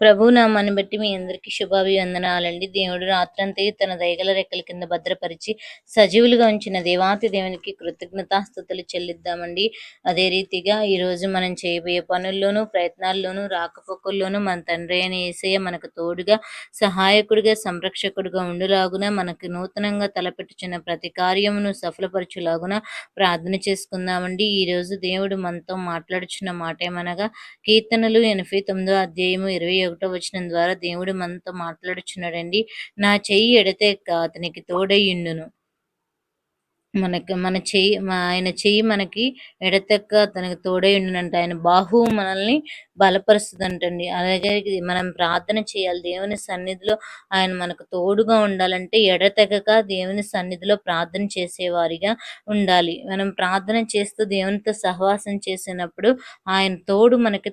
ప్రభు నామాన్ని బట్టి మీ అందరికీ శుభాభివందనాలండి. దేవుడు రాత్రంతయు తన దయగల రెక్కల కింద భద్రపరిచి సజీవులుగా ఉంచిన దేవాతి దేవునికి కృతజ్ఞతాస్థుతులు చెల్లిద్దామండి. అదే రీతిగా ఈ రోజు మనం చేయబోయే పనుల్లోనూ ప్రయత్నాల్లోనూ రాకపోకల్లోనూ మన తండ్రి అయిన ఏసయ్య మనకు తోడుగా సహాయకుడిగా సంరక్షకుడిగా ఉండులాగున మనకు నూతనంగా తలపెట్టుచున్న ప్రతి కార్యమును సఫలపరచులాగున ప్రార్థన చేసుకుందామండి. ఈ రోజు దేవుడు మనతో మాట్లాడుచున్న మాట ఏమనగా కీర్తనలు ఎనభై తొమ్మిదో అధ్యాయము ఇరవై ఒకటో వచనం ద్వారా దేవుడు మనతో మాట్లాడుచున్నాడండి. నా చెయ్యి ఎడతే అతనికి తోడయ్యుండును మనకి మన చెయ్యి ఆయన చెయ్యి మనకి ఎడతెక్క తనకి తోడై ఉండినంట. ఆయన బాహువు మనల్ని బలపరుస్తుందంటండి. అలాగే మనం ప్రార్థన చేయాలి. దేవుని సన్నిధిలో ఆయన మనకు తోడుగా ఉండాలంటే ఎడతెగక దేవుని సన్నిధిలో ప్రార్థన చేసేవారిగా ఉండాలి. మనం ప్రార్థన చేస్తూ దేవునితో సహవాసం చేసినప్పుడు ఆయన తోడు మనకి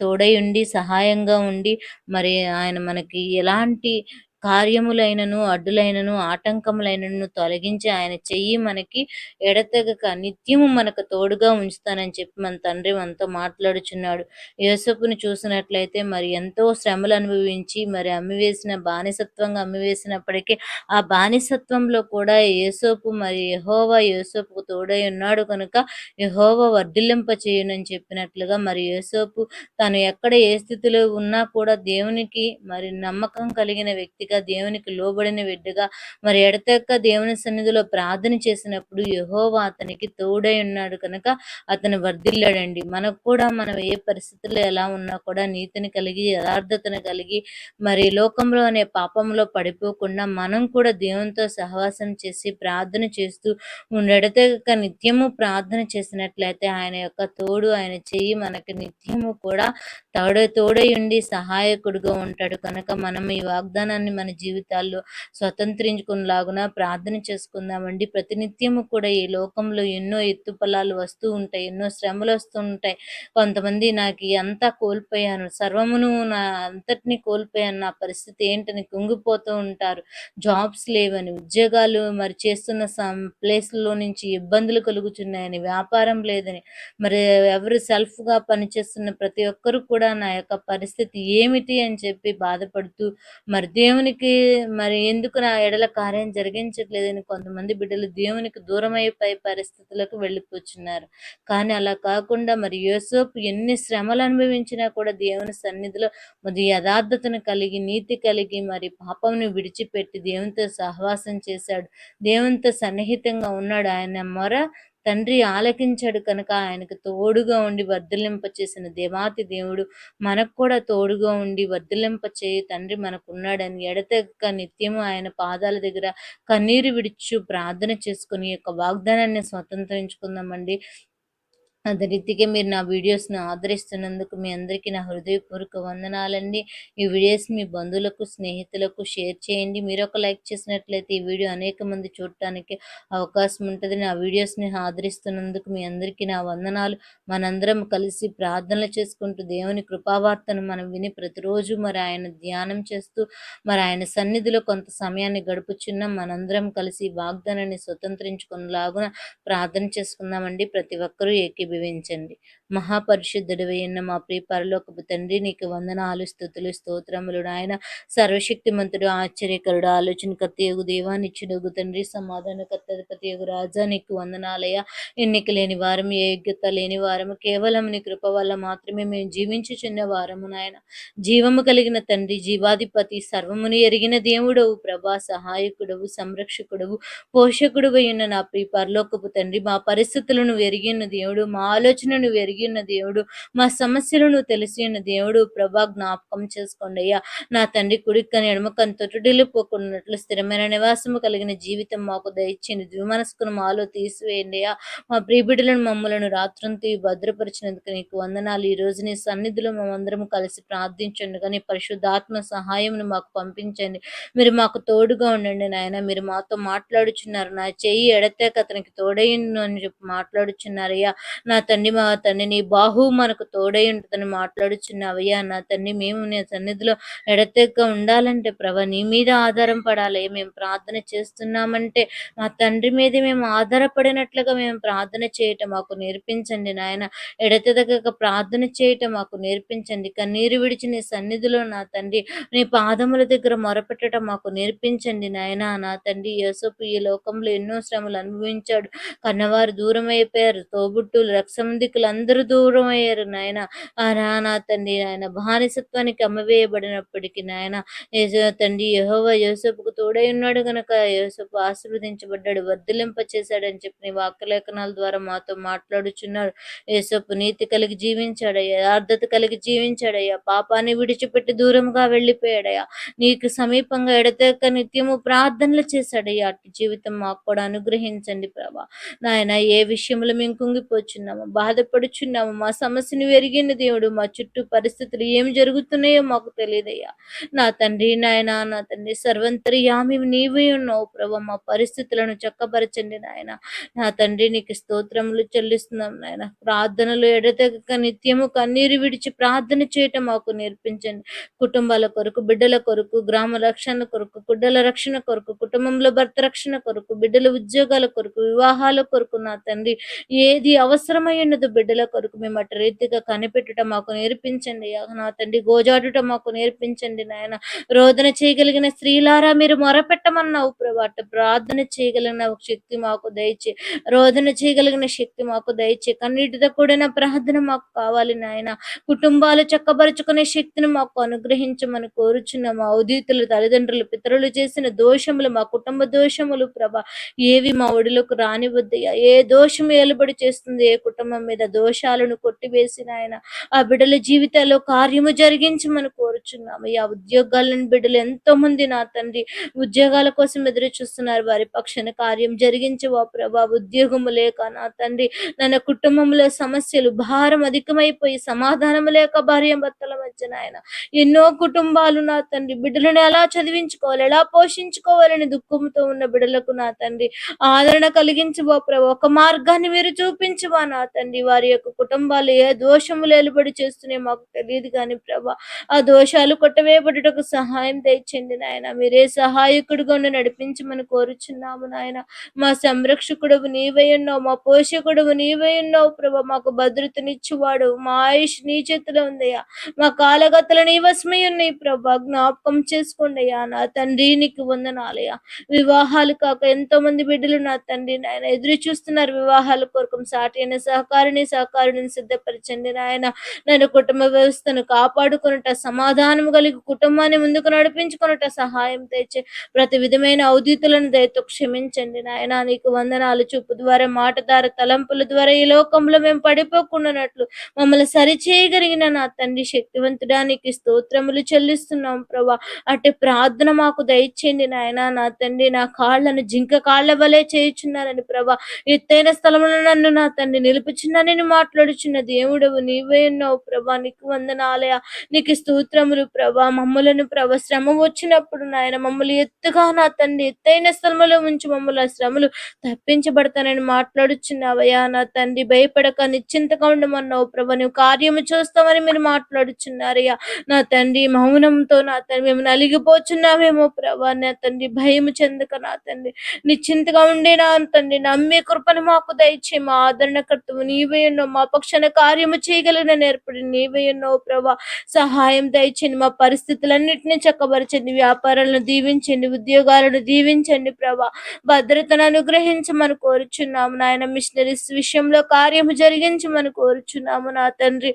తోడై ఉండి సహాయంగా ఉండి మరి ఆయన మనకి ఎలాంటి కార్యములైనను అడ్డులైనను ఆటంకములైనను తొలగించి ఆయన చెయ్యి మనకి ఎడతెగక నిత్యము మనకు తోడుగా ఉంచుతానని చెప్పి మన తండ్రి మనతో మాట్లాడుచున్నాడు. యోసపుని చూసినట్లయితే మరి ఎంతో శ్రమలు అనుభవించి మరి అమ్మివేసిన బానిసత్వంగా అమ్మివేసినప్పటికీ ఆ బానిసత్వంలో కూడా యేసోపు మరి యహోవా యేసోపుకు తోడై ఉన్నాడు కనుక యహోవ వర్ధిల్లింప చేయనని చెప్పినట్లుగా మరి యేసోపు తను ఎక్కడ ఏ స్థితిలో ఉన్నా కూడా దేవునికి మరి నమ్మకం కలిగిన వ్యక్తిగా బిడ్డగా దేవునికి లోబడిన బిడ్డగా మరి ఎడతెక్క దేవుని సన్నిధిలో ప్రార్థన చేసినప్పుడు యహోవా అతనికి తోడై ఉన్నాడు కనుక అతను వర్ధిల్లాడండి. మనకు కూడా మనం ఏ పరిస్థితుల్లో ఎలా ఉన్నా కూడా నీతిని కలిగి యథార్థతను కలిగి మరి లోకంలో అనే పాపంలో పడిపోకుండా మనం కూడా దేవునితో సహవాసం చేసి ప్రార్థన చేస్తూ ఎడతెక్క నిత్యము ప్రార్థన చేసినట్లయితే ఆయన యొక్క తోడు ఆయన చెయ్యి మనకి నిత్యము కూడా తోడ తోడై ఉండి సహాయకుడుగా ఉంటాడు. కనుక మనం ఈ వాగ్దానాన్ని మన జీవితాల్లో స్వతంత్రించుకునేలాగున ప్రార్థన చేసుకుందామండి. ప్రతినిత్యము కూడా ఈ లోకంలో ఎన్నో ఎత్తుపలాలు వస్తూ ఉంటాయి ఎన్నో శ్రమలు వస్తూ ఉంటాయి. కొంతమంది నాకు అంతా కోల్పోయాను. సర్వమును నా అంతటిని కోల్పోయాను. నా పరిస్థితి ఏంటని కుంగిపోతూ ఉంటారు. జాబ్స్ లేవని ఉద్యోగాలు మరి చేస్తున్న ప్లేస్లో నుంచి ఇబ్బందులు కలుగుతున్నాయని వ్యాపారం లేదని మరి ఎవరు సెల్ఫ్గా పనిచేస్తున్న ప్రతి ఒక్కరు కూడా నా యొక్క పరిస్థితి ఏమిటి అని చెప్పి బాధపడుతూ మరి దేవుని దేవునికి మరి ఎందుకు నా ఎడల కార్యం జరిగించట్లేదని కొంతమంది బిడ్డలు దేవునికి దూరం పరిస్థితులకు వెళ్ళిపోతున్నారు కానీ అలా కాకుండా మరి యోసోపు ఎన్ని శ్రమలు అనుభవించినా కూడా దేవుని సన్నిధిలో మరి యథార్థతను కలిగి నీతి కలిగి మరి పాపంను విడిచిపెట్టి దేవునితో సహవాసం చేశాడు. దేవునితో సన్నిహితంగా ఉన్నాడు ఆయన మొర తండ్రి ఆలకించాడు కనుక ఆయనకు తోడుగా ఉండి వర్ధలింప చేసిన దేవాతి దేవుడు మనకు కూడా తోడుగా ఉండి వర్ధలింప చేయి. తండ్రి మనకున్నాడని ఎడతెక్క నిత్యము ఆయన పాదాల దగ్గర కన్నీరు విడిచు ప్రార్థన చేసుకుని యొక్క వాగ్దానాన్ని స్వతంత్రించుకుందామండి. అదే రీతిగా మీరు నా వీడియోస్ని ఆదరిస్తున్నందుకు మీ అందరికీ నా హృదయపూర్వక వందనాలండి. ఈ వీడియోస్ మీ బంధువులకు స్నేహితులకు షేర్ చేయండి. మీరు ఒక లైక్ చేసినట్లయితే ఈ వీడియో అనేక మంది చూడటానికి అవకాశం ఉంటుంది. నా వీడియోస్ని ఆదరిస్తున్నందుకు మీ అందరికీ నా వందనాలు. మనందరం కలిసి ప్రార్థనలు చేసుకుంటూ దేవుని కృపావార్తను మనం విని ప్రతిరోజు మరి ఆయన ధ్యానం చేస్తూ మరి ఆయన సన్నిధిలో కొంత సమయాన్ని గడుపుచున్నాం మనందరం కలిసి వాగ్దానాన్ని స్వతంత్రించుకునేలాగున ప్రార్థన చేసుకుందామండి. ప్రతి ఒక్కరూ ఏకీ విభవించండి మహాపరిశుద్ధుడు మహాపరిశుద్ధుడవైన మా ప్రియ పరలోకపు తండ్రి నీకు వందనాలు స్థుతులు స్తోత్రములు నాయన. సర్వశక్తిమంతుడు ఆశ్చర్యకరుడు ఆలోచనకర్త యోగు దేవానిచ్చుడుగు తండ్రి సమాధానకర్తపతి యోగు రాజా నీకు వందనాలయ ఎన్నిక లేని వారం యోగ్యత లేని వారము కేవలం నీ కృప వల్ల మాత్రమే మేము జీవించుచున్న వారము నాయన. జీవము కలిగిన తండ్రి జీవాధిపతి సర్వమును ఎరిగిన దేవుడవు ప్రభా సహాయకుడవు సంరక్షకుడవు పోషకుడు ఉన్న నా ప్రియ పరలోకపు తండ్రి మా పరిస్థితులను ఎరిగిన దేవుడు మా ఆలోచనను ఎరిగి ఉన్న దేవుడు. మా సమస్యలను తెలిసి ఉన్న దేవుడు. ప్రభా జ్ఞాపకం చేసుకోండి అయ్యా. నా తండ్రి కుడికని ఎడమకని తొట్టుడిల్లిపోకున్నట్లు స్థిరమైన నివాసము కలిగిన జీవితం మాకు దయచేయండి. ద్విమనస్కును మాలో తీసివేయండి అయ్యా. మా ప్రియబిడ్డలను మమ్మలను రాత్రంతో భద్రపరిచినందుకు నీకు వందనాలు. ఈ రోజు నీ సన్నిధిలో మేమందరం కలిసి ప్రార్థించండి. కానీ పరిశుద్ధాత్మ సహాయంను మాకు పంపించండి. మీరు మాకు తోడుగా ఉండండి నాయన. మీరు మాతో మాట్లాడుచున్నారు. నా చెయ్యి ఎడతే అతనికి తోడయ్యను అని చెప్పి మాట్లాడుచున్నారయ్యా నా తండ్రి మా తండ్రిని నీ బాహు మనకు తోడై ఉంటుందని మాట్లాడుచున్నావయ్యా నా తండ్రి మేము నీ సన్నిధిలో ఎడతెక్క ఉండాలంటే ప్రభ నీ మీద ఆధారం పడాలి. మేము ప్రార్థన చేస్తున్నామంటే మా తండ్రి మీద మేము ఆధారపడినట్లుగా మేము ప్రార్థన చేయటం మాకు నేర్పించండి నాయన. ఎడతెగక ప్రార్థన చేయటం మాకు నేర్పించండి. కన్నీరు విడిచి నీ సన్నిధిలో నా తండ్రి నీ పాదముల దగ్గర మొరపెట్టడం మాకు నేర్పించండి నాయన. నా తండ్రి యేసపు ఈ లోకంలో ఎన్నో శ్రమలు అనుభవించాడు. కన్నవారు దూరం అయిపోయారు తోబుట్టులు రక్సందికులు అందరూ దూరం అయ్యారు నాయన? ఆ నా నా తండ్రి నాయన బానిసత్వానికి అమ్మవేయబడినప్పటికీ నాయన యేసు తండ్రి యెహోవా యోసపుకు తోడై ఉన్నాడు గనక యోసపు ఆశీర్వదించబడ్డాడు వర్ధలింప చేశాడని చెప్పి వాక్యలేఖనాల ద్వారా మాతో మాట్లాడుచున్నాడు యేసపు నీతి కలిగి జీవించాడయ్యా యథార్థత కలిగి జీవించాడయ్యా పాపాన్ని విడిచిపెట్టి దూరంగా వెళ్ళిపోయాడయ్యా. నీకు సమీపంగా ఎడతెక్క నిత్యము ప్రార్థనలు చేశాడయ్యా. అట్టి జీవితం మాకు కూడా అనుగ్రహించండి ప్రభా. నాయన ఏ విషయంలో మేము కుంగిపోచున్నాము బాధపడుచు కూర్చున్నాము మా సమస్యను ఎరిగిన దేవుడు మా చుట్టూ పరిస్థితులు ఏమి జరుగుతున్నాయో మాకు తెలియదయ్యా. నా తండ్రి నాయన నా తండ్రి సర్వంతర్యామి నీవే ఉన్నావు ప్రభు. మా పరిస్థితులను చక్కపరచండి నాయన. నా తండ్రి నీకు స్తోత్రములు చెల్లిస్తున్నాం నాయన. ప్రార్థనలు ఎడతెగక నిత్యము కన్నీరు విడిచి ప్రార్థన చేయటం మాకు నేర్పించండి. కుటుంబాల కొరకు బిడ్డల కొరకు గ్రామ రక్షణ కొరకు గుడ్డల రక్షణ కొరకు కుటుంబంలో భర్త రక్షణ కొరకు బిడ్డల ఉద్యోగాల కొరకు వివాహాల కొరకు నా తండ్రి. ఏది అవసరమైనదో బిడ్డల కొరకు మేము అటు రీతిగా కనిపెట్టుట మాకు నేర్పించండి. నా తండ్రి గోజాడుట మాకు నేర్పించండి నాయన. రోదన చేయగలిగిన స్త్రీలారా మీరు మొరపెట్టమన్నావు ప్రభా. అటు ప్రార్థన చేయగలిగిన శక్తి మాకు దయచే. రోదన చేయగలిగిన శక్తి మాకు దయచే. కన్నీటితో కూడిన ప్రార్థన మాకు కావాలి నాయన. కుటుంబాలు చక్కబరుచుకునే శక్తిని మాకు అనుగ్రహించమని కోరుచున్న. మా ఉదితులు తల్లిదండ్రులు పితరులు చేసిన దోషములు మా కుటుంబ దోషములు ప్రభ. ఏవి మా ఒడిలోకి రానివద్దయ్యా. ఏ దోషం ఏలుబడి చేస్తుంది? ఏ కుటుంబం మీద దోషాలను కొట్టివేసిన ఆయన. ఆ బిడ్డల జీవితాల్లో కార్యము జరిగించమని కోరుచున్నాము. ఆ ఉద్యోగాలను బిడ్డలు ఎంతో మంది నా తండ్రి ఉద్యోగాల కోసం ఎదురు చూస్తున్నారు వారి పక్షాన కార్యం జరిగించవా ప్రభా ఉద్యోగము లేక నా తండ్రి నన్న కుటుంబంలో సమస్యలు భారం అధికమైపోయి సమాధానం లేక భార్య భర్తల మధ్యన ఆయన ఎన్నో కుటుంబాలు నా తండ్రి బిడ్డలను ఎలా చదివించుకోవాలి ఎలా పోషించుకోవాలని దుఃఖంతో ఉన్న బిడ్డలకు నా తండ్రి ఆదరణ కలిగించవో ప్రభా ఒక మార్గాన్ని మీరు చూపించవా నా తండ్రి. వారి యొక్క కుటుంబాలు ఏ దోషము లేలుబడి చేస్తున్నాయి మాకు తెలియదు కానీ ప్రభా ఆ దోషాలు కొట్టవేయబడుటకు సహాయం తెచ్చండి నాయన. మీరే సహాయకుడుగా ఉండి నడిపించమని కోరుచున్నాము నాయన. మా సంరక్షకుడు నీవై ఉన్నావు మా పోషకుడు నీవై ఉన్నావు ప్రభా. మాకు భద్రతనిచ్చువాడు మా ఆయుష్ నీ చేతిలో ఉందయ్యా. మా కాలగతలు నీ వశమై ఉన్నాయి ప్రభా. జ్ఞాపకం చేసుకోండి అయ్యా నా తండ్రి నీకు వందనాలయ్యా. వివాహాలు కాక ఎంతో మంది బిడ్డలు నా తండ్రి నాయన. ఎదురు చూస్తున్నారు వివాహాల కొరకు. సాటి అయిన సహకారిని వారిని సిద్ధపరచండి నాయన. నన్ను కుటుంబ వ్యవస్థను కాపాడుకొనుట సమాధానం కలిగి కుటుంబాన్ని ముందుకు నడిపించుకొనుట సహాయం తెచ్చే ప్రతి విధమైన ఔదితులను దయతో క్షమించండి నాయన. నీకు వందనాలు చూపు ద్వారా మాట ద్వారా తలంపుల ద్వారా ఈ లోకంలో మేము పడిపోకుండానట్లు మమ్మల్ని సరిచేయగలిగిన నా తండ్రి శక్తివంతుడానికి స్తోత్రములు చెల్లిస్తున్నాం ప్రభా. అట్టి ప్రార్థన మాకు దయచేయండి నాయన. నా తండ్రి నా కాళ్ళను జింక కాళ్ళ వలె చేయుచున్నారని ప్రభా. ఎత్తైన స్థలంలో నన్ను నా తండ్రి నిలుపుచున్నానని మాట్లాడుచున్న దేవుడవు నీవే ఉన్నావు ప్రభా. నీకు వందనాలయ. నీకు స్తోత్రములు ప్రభా. మమ్మలను ప్రభ శ్రమ వచ్చినప్పుడు నాయన మమ్మల్ని ఎత్తుగా నా తండ్రి ఎత్తైన స్థలములో ఉంచి మమ్మల్ని ఆ శ్రమలు తప్పించబడతానని మాట్లాడుచున్నావయ్యా. నా తండ్రి భయపడక నిశ్చింతగా ఉండమన్నావు ప్రభా. నువ్వు కార్యము చూస్తామని మీరు మాట్లాడుచున్నారయ్యా. నా తండ్రి మౌనంతో నా తండ్రి మేము నలిగిపోచున్నామేమో ప్రభా. నా తండ్రి భయము చెందక నా తండ్రి నిశ్చింతగా ఉండే నా తండ్రి నమ్మే కృపను మాకు దయచే మా ఆదరణకర్తవు నీవే ఉన్నావు. మా పక్షాన కార్యము చేయగలన నేర్పడి నీవే ఎన్నో ప్రభా సహాయం దయచండి మా పరిస్థితులన్నింటినీ చక్కబరచండి. వ్యాపారాలను దీవించండి. ఉద్యోగాలను దీవించండి ప్రభా. భద్రతను అనుగ్రహించమని కోరుచున్నాము నాయన. మిషనరీస్ విషయంలో కార్యము జరిగించమని కోరుచున్నాము నా తండ్రి.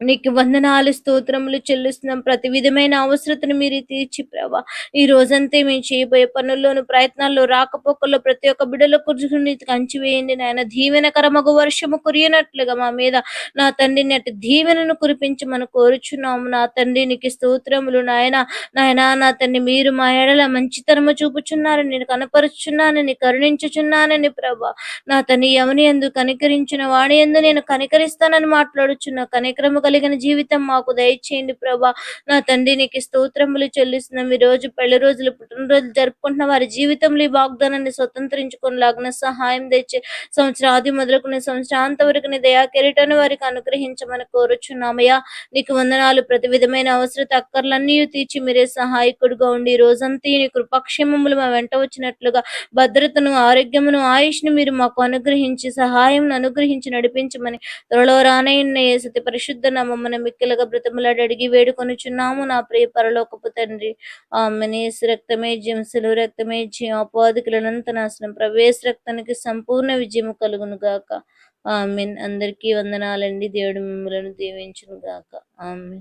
నీకు వందనాలు స్తోత్రములు చెల్లిస్తున్నాం. ప్రతి విధమైన అవసరతను మీరు తీర్చి ప్రభా. ఈ రోజంతా మేము చేయబోయే పనుల్లోను ప్రయత్నాల్లో రాకపోకల్లో ప్రతి ఒక్క బిడల కుర్చుని కంచివేయండి నాయన నాయన. దీవెనకరమగు వర్షము కురియనట్లుగా మా మీద. నా తండ్రి నటి దీవెనను కురిపించమని కోరుచున్నాము. నా తండ్రి నీకు స్తోత్రములు నాయన. నాయన నా తండ్రి మీరు మా ఎడల మంచితనము చూపుచున్నారని నేను కనపరుచున్నానని కరుణించుచున్నానని ప్రభా. నా తండ్రి ఎవని ఎందు కనికరించిన వాడి ఎందు నేను కనికరిస్తానని మాట్లాడుచున్నా కనికరము కలిగిన జీవితం మాకు దయచేయండి ప్రభా. నా తండ్రి నీకు స్తోత్రములు చెల్లిస్తున్నాం. ఈ రోజు పెళ్ళి రోజులు పుట్టినరోజులు జరుపుకుంటున్న వారి జీవితంలో ఈ వాగ్దానాన్ని స్వతంత్రించుకునేలాగిన సహాయం తెచ్చి సంవత్సరాది మొదలుకునే సంవత్సరాంత వరకు నీ దయా కిరీటాన్ని వారికి అనుగ్రహించమని కోరుచున్నామయ్యా. నీకు వందనాలు. ప్రతి విధమైన అవసరత అక్కర్లన్నీ తీర్చి మీరే సహాయకుడుగా ఉండి ఈ రోజంతా నీ కృపక్షేమములు మా వెంట వచ్చినట్లుగా భద్రతను ఆరోగ్యమును ఆయుష్ను మీరు మాకు అనుగ్రహించి సహాయం అనుగ్రహించి నడిపించమని త్వరలో రానయ్య సతి పరిశుద్ధ నామమ్మను మిక్కిలుగా బ్రతములాడి అడిగి వేడుకొనుచున్నాము నా ప్రియ పరలోకపు తండ్రి. ఆమె రక్తమే జింసలు రక్తమే అపాధికులనంత నాశనం ప్రవేశ రక్తానికి సంపూర్ణ విజయము కలుగును గాక. ఆమెన్. అందరికీ వందనాలండి. దేవుడు మిమ్మలను దీవించును గాక. ఆమెన్.